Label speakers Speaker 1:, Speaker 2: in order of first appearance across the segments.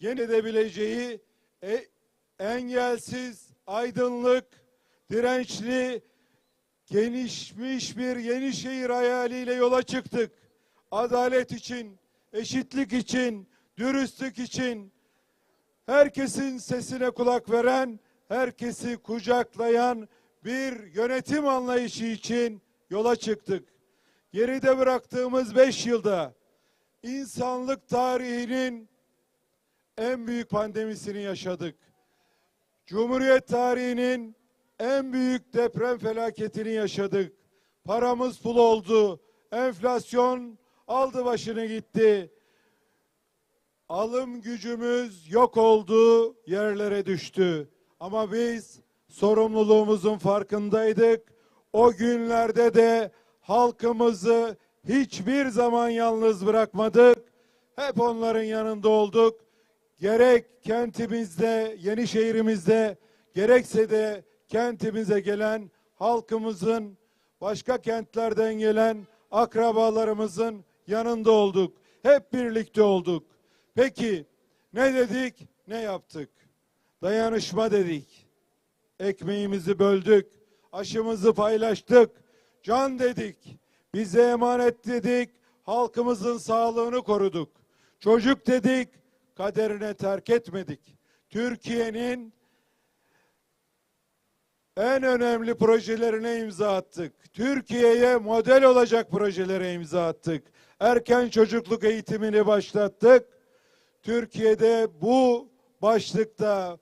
Speaker 1: yeni edebileceği e, engelsiz, aydınlık, dirençli, genişmiş bir yeni şehir hayaliyle yola çıktık. Adalet için, eşitlik için, dürüstlük için, herkesin sesine kulak veren, herkesi kucaklayan bir yönetim anlayışı için yola çıktık. Geride bıraktığımız beş yılda insanlık tarihinin en büyük pandemisini yaşadık. Cumhuriyet tarihinin en büyük deprem felaketini yaşadık. Paramız pul oldu. Enflasyon aldı başını gitti. Alım gücümüz yok oldu, yerlere düştü. Ama biz sorumluluğumuzun farkındaydık. O günlerde de halkımızı hiçbir zaman yalnız bırakmadık. Hep onların yanında olduk. Gerek kentimizde, yeni şehrimizde, gerekse de kentimize gelen halkımızın, başka kentlerden gelen akrabalarımızın yanında olduk. Hep birlikte olduk. Peki ne dedik, ne yaptık? Dayanışma dedik. Ekmeğimizi böldük, aşımızı paylaştık, can dedik. Bize emanet dedik, halkımızın sağlığını koruduk. Çocuk dedik, kaderine terk etmedik. Türkiye'nin en önemli projelerine imza attık. Türkiye'ye model olacak projelere imza attık. Erken çocukluk eğitimini başlattık. Türkiye'de bu başlıkta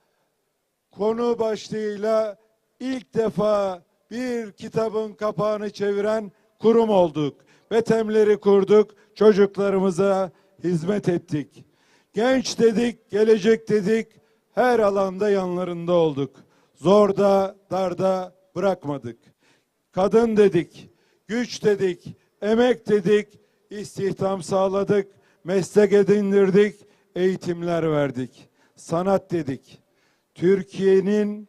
Speaker 1: konu başlığıyla ilk defa bir kitabın kapağını çeviren kurum olduk. Betemleri kurduk, çocuklarımıza hizmet ettik. Genç dedik, gelecek dedik, her alanda yanlarında olduk. Zorda, darda bırakmadık. Kadın dedik, güç dedik, emek dedik, istihdam sağladık, meslek edindirdik, eğitimler verdik. Sanat dedik. Türkiye'nin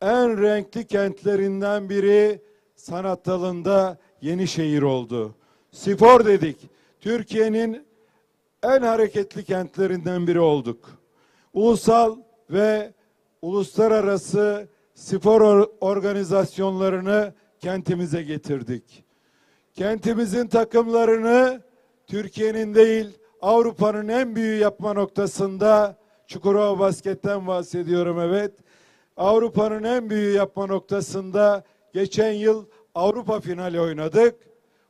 Speaker 1: en renkli kentlerinden biri sanat dalında Yenişehir oldu. Spor dedik. Türkiye'nin en hareketli kentlerinden biri olduk. Ulusal ve uluslararası spor or- organizasyonlarını kentimize getirdik. Kentimizin takımlarını Türkiye'nin değil Avrupa'nın en büyüğü yapma noktasında Çukurova Basket'ten bahsediyorum evet. Avrupa'nın en büyüğü yapma noktasında geçen yıl Avrupa finali oynadık.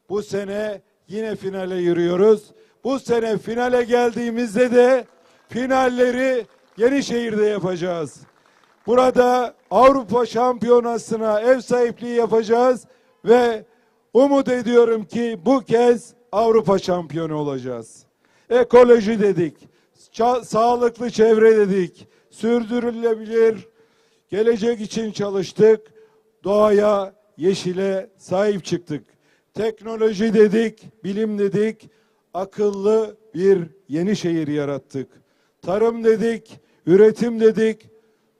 Speaker 1: Bu sene yine finale yürüyoruz. Bu sene finale geldiğimizde de finalleri Yenişehir'de yapacağız. Burada Avrupa Şampiyonası'na ev sahipliği yapacağız ve umut ediyorum ki bu kez Avrupa şampiyonu olacağız. Ekoloji dedik, sağlıklı çevre dedik, sürdürülebilir gelecek için çalıştık, doğaya, yeşile sahip çıktık. Teknoloji dedik, bilim dedik, akıllı bir yeni şehir yarattık. Tarım dedik, üretim dedik,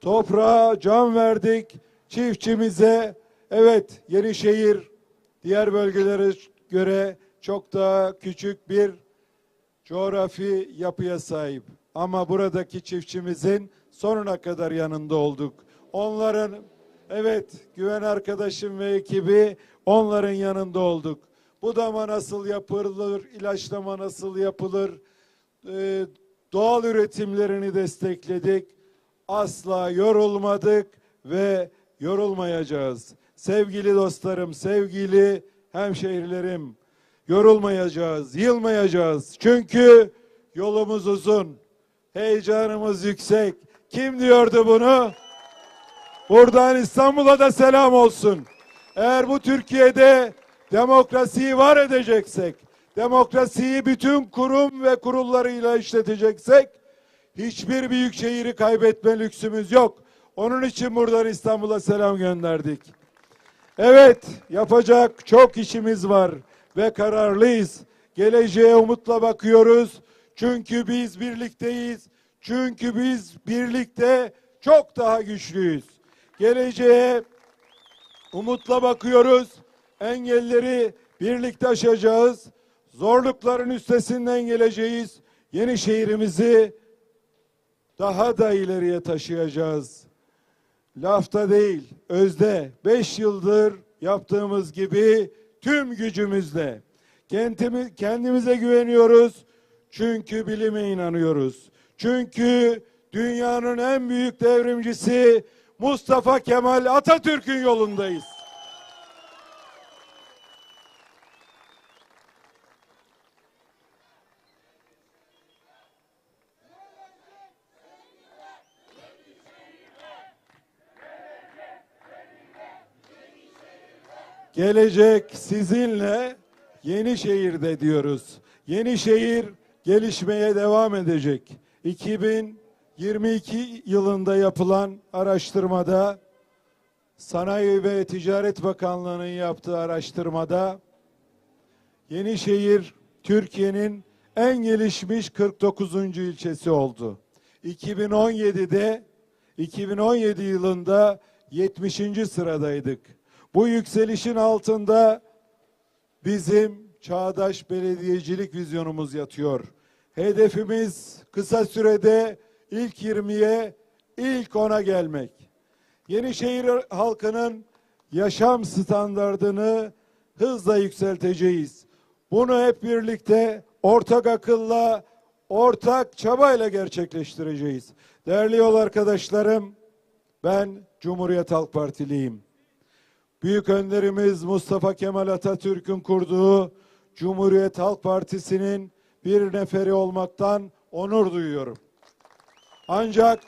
Speaker 1: toprağa can verdik, çiftçimize evet yeni şehir diğer bölgelere göre çok daha küçük bir coğrafi yapıya sahip. Ama buradaki çiftçimizin sonuna kadar yanında olduk. Onların evet güven arkadaşım ve ekibi onların yanında olduk. Budama nasıl yapılır, ilaçlama nasıl yapılır, e, doğal üretimlerini destekledik. Asla yorulmadık ve yorulmayacağız. Sevgili dostlarım, sevgili hemşehrilerim, yorulmayacağız, yılmayacağız. Çünkü yolumuz uzun, heyecanımız yüksek. Kim diyordu bunu? Buradan İstanbul'a da selam olsun. Eğer bu Türkiye'de demokrasiyi var edeceksek, demokrasiyi bütün kurum ve kurullarıyla işleteceksek, hiçbir büyük şehri kaybetme lüksümüz yok. Onun için buradan İstanbul'a selam gönderdik. Evet, yapacak çok işimiz var ve kararlıyız. Geleceğe umutla bakıyoruz. Çünkü biz birlikteyiz. Çünkü biz birlikte çok daha güçlüyüz. Geleceğe umutla bakıyoruz. Engelleri birlikte aşacağız. Zorlukların üstesinden geleceğiz. Yeni şehrimizi daha da ileriye taşıyacağız. Lafta değil, özde. Beş yıldır yaptığımız gibi tüm gücümüzle. Kendimiz, kendimize güveniyoruz. Çünkü bilime inanıyoruz. Çünkü dünyanın en büyük devrimcisi Mustafa Kemal Atatürk'ün yolundayız. Gelecek sizinle Yenişehir'de diyoruz. Yenişehir gelişmeye devam edecek. 2022 yılında yapılan araştırmada Sanayi ve Ticaret Bakanlığı'nın yaptığı araştırmada Yenişehir Türkiye'nin en gelişmiş 49. ilçesi oldu. 2017'de 2017 yılında 70. sıradaydık. Bu yükselişin altında bizim çağdaş belediyecilik vizyonumuz yatıyor. Hedefimiz kısa sürede ilk 20'ye, ilk 10'a gelmek. Yenişehir halkının yaşam standardını hızla yükselteceğiz. Bunu hep birlikte ortak akılla, ortak çabayla gerçekleştireceğiz. Değerli yol arkadaşlarım, ben Cumhuriyet Halk Partiliyim. Büyük önderimiz Mustafa Kemal Atatürk'ün kurduğu Cumhuriyet Halk Partisi'nin bir neferi olmaktan onur duyuyorum. Ancak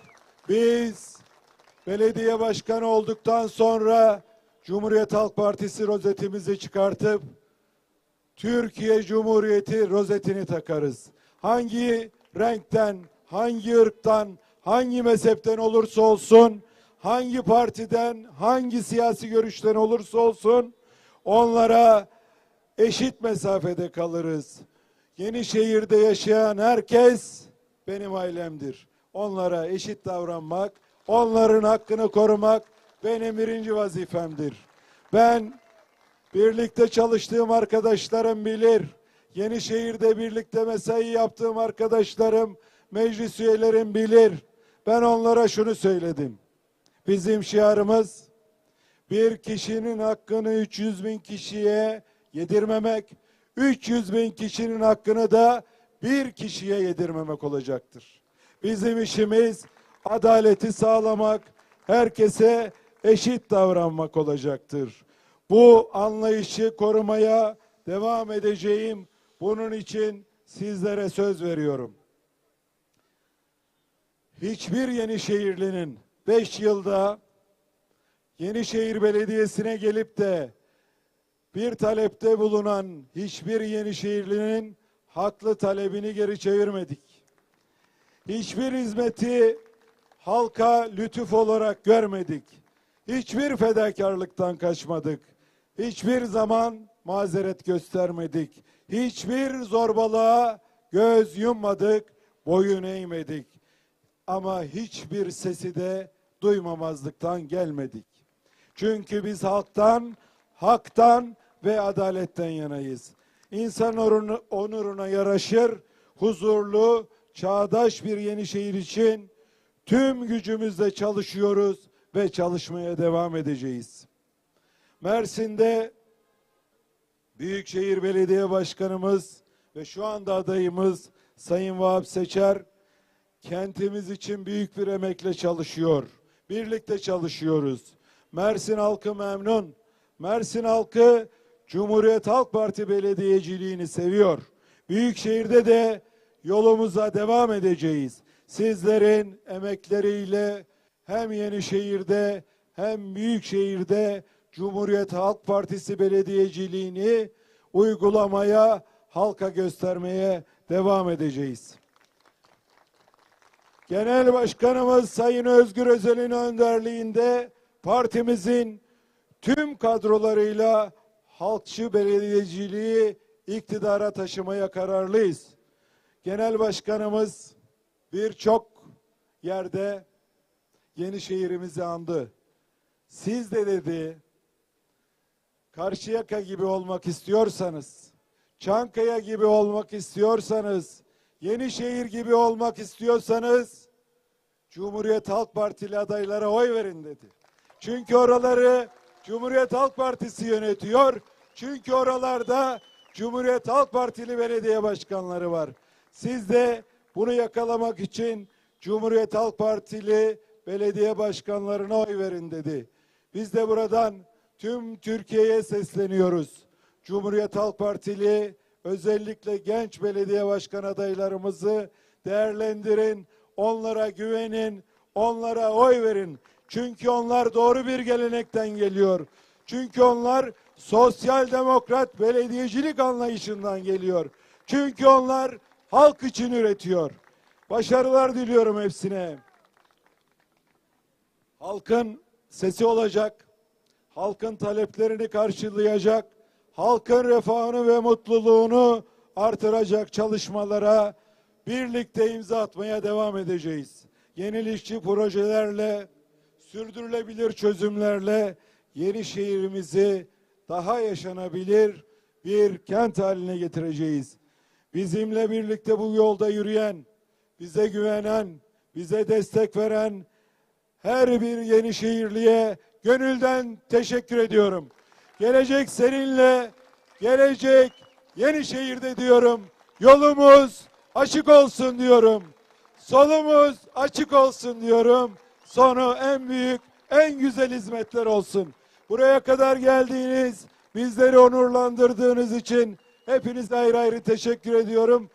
Speaker 1: biz belediye başkanı olduktan sonra Cumhuriyet Halk Partisi rozetimizi çıkartıp Türkiye Cumhuriyeti rozetini takarız. Hangi renkten, hangi ırktan, hangi mezhepten olursa olsun, hangi partiden, hangi siyasi görüşten olursa olsun onlara eşit mesafede kalırız. Yenişehir'de yaşayan herkes benim ailemdir. Onlara eşit davranmak, onların hakkını korumak benim birinci vazifemdir. Ben birlikte çalıştığım arkadaşlarım bilir. Yenişehir'de birlikte mesai yaptığım arkadaşlarım, meclis üyelerim bilir. Ben onlara şunu söyledim. Bizim şiarımız bir kişinin hakkını 300 bin kişiye yedirmemek, 300 bin kişinin hakkını da bir kişiye yedirmemek olacaktır. Bizim işimiz adaleti sağlamak, herkese eşit davranmak olacaktır. Bu anlayışı korumaya devam edeceğim. Bunun için sizlere söz veriyorum. Hiçbir Yenişehirlinin 5 yılda Yenişehir Belediyesi'ne gelip de bir talepte bulunan hiçbir Yenişehirlinin haklı talebini geri çevirmedik. Hiçbir hizmeti halka lütuf olarak görmedik. Hiçbir fedakarlıktan kaçmadık. Hiçbir zaman mazeret göstermedik. Hiçbir zorbalığa göz yummadık, boyun eğmedik. Ama hiçbir sesi de duymamazlıktan gelmedik. Çünkü biz halktan, haktan ve adaletten yanayız. İnsan onuruna, yaraşır, huzurlu, çağdaş bir Yenişehir için tüm gücümüzle çalışıyoruz ve çalışmaya devam edeceğiz. Mersin'de Büyükşehir Belediye Başkanımız ve şu anda adayımız Sayın Vahap Seçer kentimiz için büyük bir emekle çalışıyor. Birlikte çalışıyoruz. Mersin halkı memnun. Mersin halkı Cumhuriyet Halk Parti belediyeciliğini seviyor. Büyükşehir'de de yolumuza devam edeceğiz. Sizlerin emekleriyle hem Yenişehir'de hem Büyükşehir'de Cumhuriyet Halk Partisi belediyeciliğini uygulamaya, halka göstermeye devam edeceğiz. Genel Başkanımız Sayın Özgür Özel'in önderliğinde partimizin tüm kadrolarıyla halkçı belediyeciliği iktidara taşımaya kararlıyız. Genel Başkanımız birçok yerde yeni şehrimizi andı. Siz de dedi Karşıyaka gibi olmak istiyorsanız, Çankaya gibi olmak istiyorsanız, Yenişehir gibi olmak istiyorsanız Cumhuriyet Halk Partili adaylara oy verin dedi. Çünkü oraları Cumhuriyet Halk Partisi yönetiyor. Çünkü oralarda Cumhuriyet Halk Partili belediye başkanları var. Siz de bunu yakalamak için Cumhuriyet Halk Partili belediye başkanlarına oy verin dedi. Biz de buradan tüm Türkiye'ye sesleniyoruz. Cumhuriyet Halk Partili özellikle genç belediye başkan adaylarımızı değerlendirin, onlara güvenin, onlara oy verin. Çünkü onlar doğru bir gelenekten geliyor. Çünkü onlar sosyal demokrat belediyecilik anlayışından geliyor. Çünkü onlar halk için üretiyor. Başarılar diliyorum hepsine. Halkın sesi olacak. Halkın taleplerini karşılayacak. Halkın refahını ve mutluluğunu artıracak çalışmalara birlikte imza atmaya devam edeceğiz. Yenilikçi projelerle, sürdürülebilir çözümlerle yeni şehrimizi daha yaşanabilir bir kent haline getireceğiz. Bizimle birlikte bu yolda yürüyen, bize güvenen, bize destek veren her bir yeni şehirliye gönülden teşekkür ediyorum. Gelecek seninle, gelecek yeni şehirde diyorum. Yolumuz açık olsun diyorum. Solumuz açık olsun diyorum. Sonu en büyük, en güzel hizmetler olsun. Buraya kadar geldiğiniz, bizleri onurlandırdığınız için hepinize ayrı ayrı teşekkür ediyorum.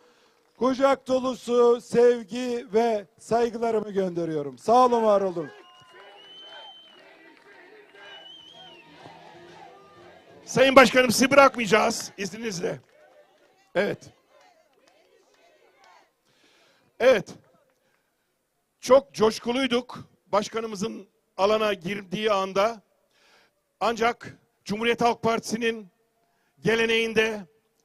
Speaker 1: Kucak dolusu sevgi ve saygılarımı gönderiyorum. Sağ olun, var olun.
Speaker 2: Sayın Başkanım sizi bırakmayacağız izninizle. Evet. Evet. Çok coşkuluyduk başkanımızın alana girdiği anda. Ancak Cumhuriyet Halk Partisi'nin geleneğinde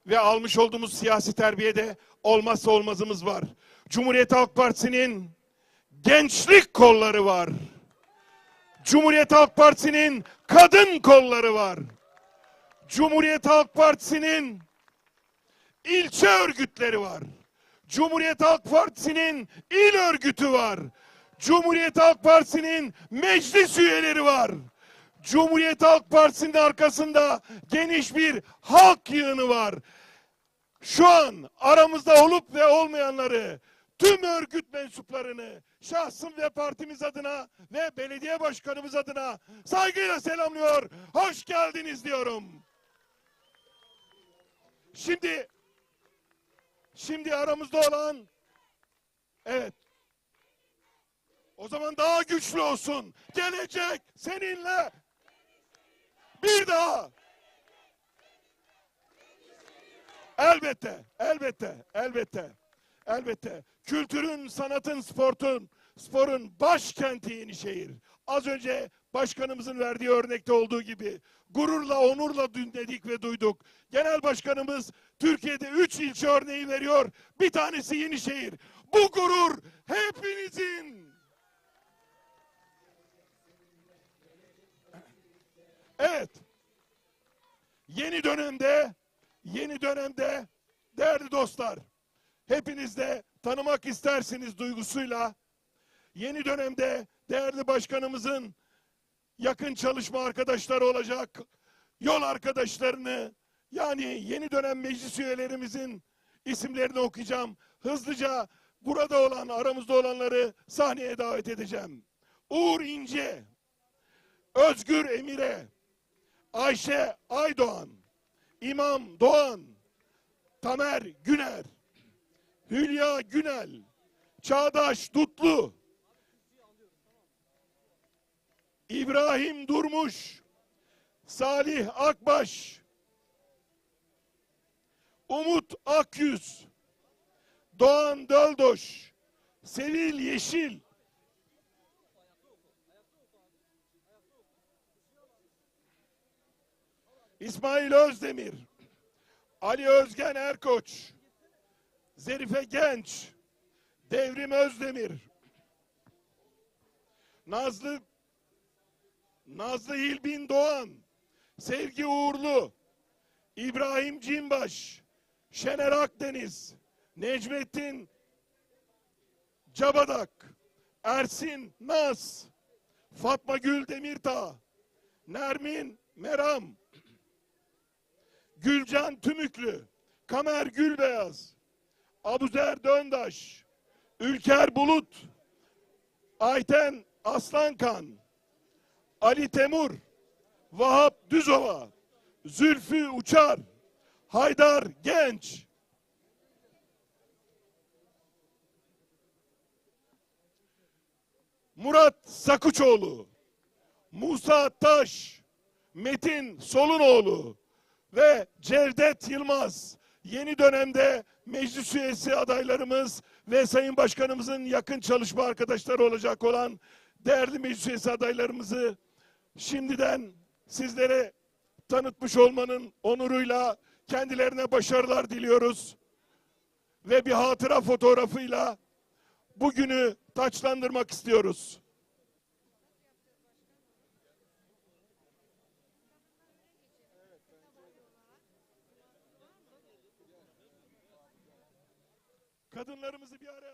Speaker 2: ve almış olduğumuz siyasi terbiyede olmazsa olmazımız var. Cumhuriyet Halk Partisi'nin gençlik kolları var. Cumhuriyet Halk Partisi'nin kadın kolları var. Cumhuriyet Halk Partisi'nin ilçe örgütleri var. Cumhuriyet Halk Partisi'nin il örgütü var. Cumhuriyet Halk Partisi'nin meclis üyeleri var. Cumhuriyet Halk Partisi'nin arkasında geniş bir halk yığını var. Şu an aramızda olup ve olmayanları, tüm örgüt mensuplarını şahsım ve partimiz adına ve belediye başkanımız adına saygıyla selamlıyor. Hoş geldiniz diyorum. Şimdi şimdi aramızda olan evet o zaman daha güçlü olsun. Gelecek seninle bir daha. Elbette, elbette, elbette, elbette. Kültürün, sanatın, sportun, sporun başkenti Yenişehir. Az önce başkanımızın verdiği örnekte olduğu gibi gururla, onurla dinledik ve duyduk. Genel başkanımız Türkiye'de üç ilçe örneği veriyor. Bir tanesi Yenişehir. Bu gurur hepinizin. Evet. Yeni dönemde, yeni dönemde değerli dostlar, hepiniz de tanımak istersiniz duygusuyla. Yeni dönemde değerli başkanımızın yakın çalışma arkadaşları olacak, yol arkadaşlarını, yani yeni dönem meclis üyelerimizin isimlerini okuyacağım. Hızlıca burada olan, aramızda olanları sahneye davet edeceğim. Uğur İnce, Özgür Emire, Ayşe Aydoğan, İmam Doğan, Tamer Güner, Hülya Günel, Çağdaş Dutlu, İbrahim Durmuş, Salih Akbaş, Umut Akyüz, Doğan Döldoş, Sevil Yeşil, İsmail Özdemir, Ali Özgen Erkoç, Zerife Genç, Devrim Özdemir, Nazlı Nazlı İlbin Doğan, Sevgi Uğurlu, İbrahim Cinbaş, Şener Akdeniz, Necmettin Cabadak, Ersin Naz, Fatma Gül Demirtağ, Nermin Meram, Gülcan Tümüklü, Kamer Gülbeyaz, Abuzer Döndaş, Ülker Bulut, Ayten Aslankan, Ali Temur, Vahap Düzova, Zülfü Uçar, Haydar Genç, Murat Sakuçoğlu, Musa Taş, Metin Solunoğlu ve Cevdet Yılmaz. Yeni dönemde meclis üyesi adaylarımız ve Sayın Başkanımızın yakın çalışma arkadaşları olacak olan değerli meclis üyesi adaylarımızı şimdiden sizlere tanıtmış olmanın onuruyla kendilerine başarılar diliyoruz. Ve bir hatıra fotoğrafıyla bugünü taçlandırmak istiyoruz. Kadınlarımızı bir araya